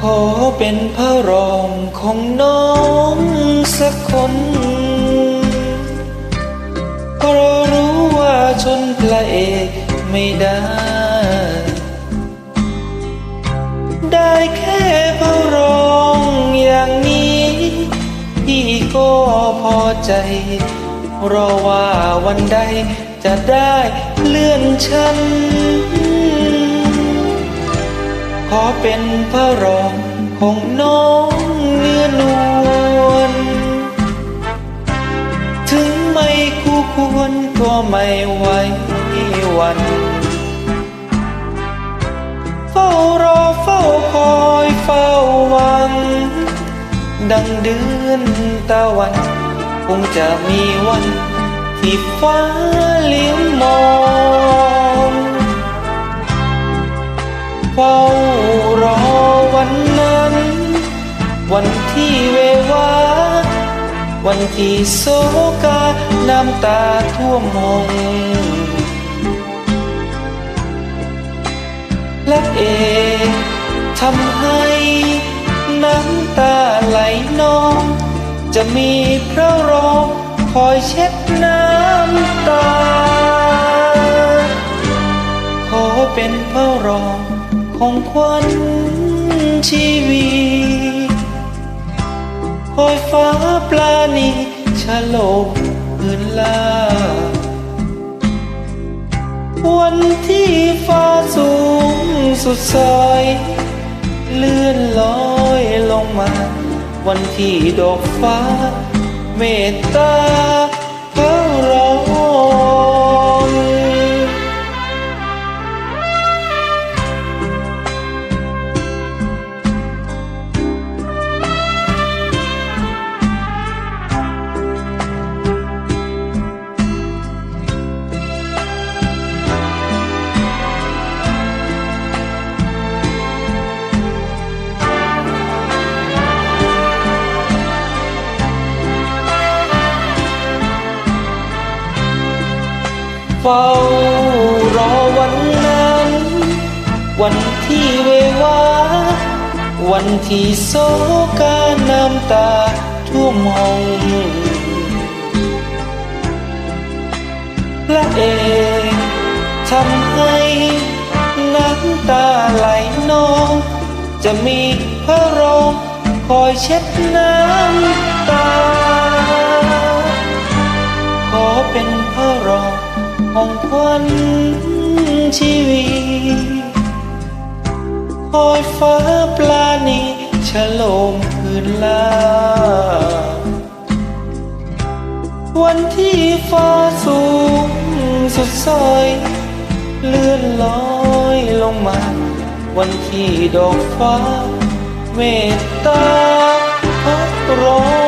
ขอเป็นพระรองของน้องสักคนเพราะรู้ว่าชนพระเอกไม่ได้ ได้แค่พระรองอย่างนี้พี่ก็พอใจ รอว่าวันใดจะได้เลื่อนชั้น ขอเป็นพระรองของน้องเนื้อนวลถึงไม่คู่ควรก็ไม่ไหววัน เฝ้ารอเฝ้าคอยเฝ้าหวัง ดังเดือนตะวัน คงจะมีวันที่ฟ้าเลี้ยงมองเฝ้า วันที่เววา วันที่โศกา น้ำตาท่วมมองและเอกทำให้น้ำตาไหลนอง จะมีพระรองคอยเช็ดน้ำตา ขอเป็นพระรองของขวัญชีวี คอยฟ้าปลาณีฉลมพื้นลา วันที่ฟ้าสูงสุดซอย เลื่อนลอยลงมา วันที่ดอกฟ้าเมตตา เฝ้ารอวันนั้น วันที่เววา วันที่โศกาน้ำตาท่วมห้องพระเอกทำให้น้ำตาไหลนอง จะมีพระรองคอยเช็ดน้ำตา ขอเป็นพระรอง ของขวัญชีวีคอยฟ้าปลาณีฉลมพื้นลา วันที่ฟ้าสูงสุดซอย เลื่อนลอยลงมา วันที่ดอกฟ้า เมตตารอ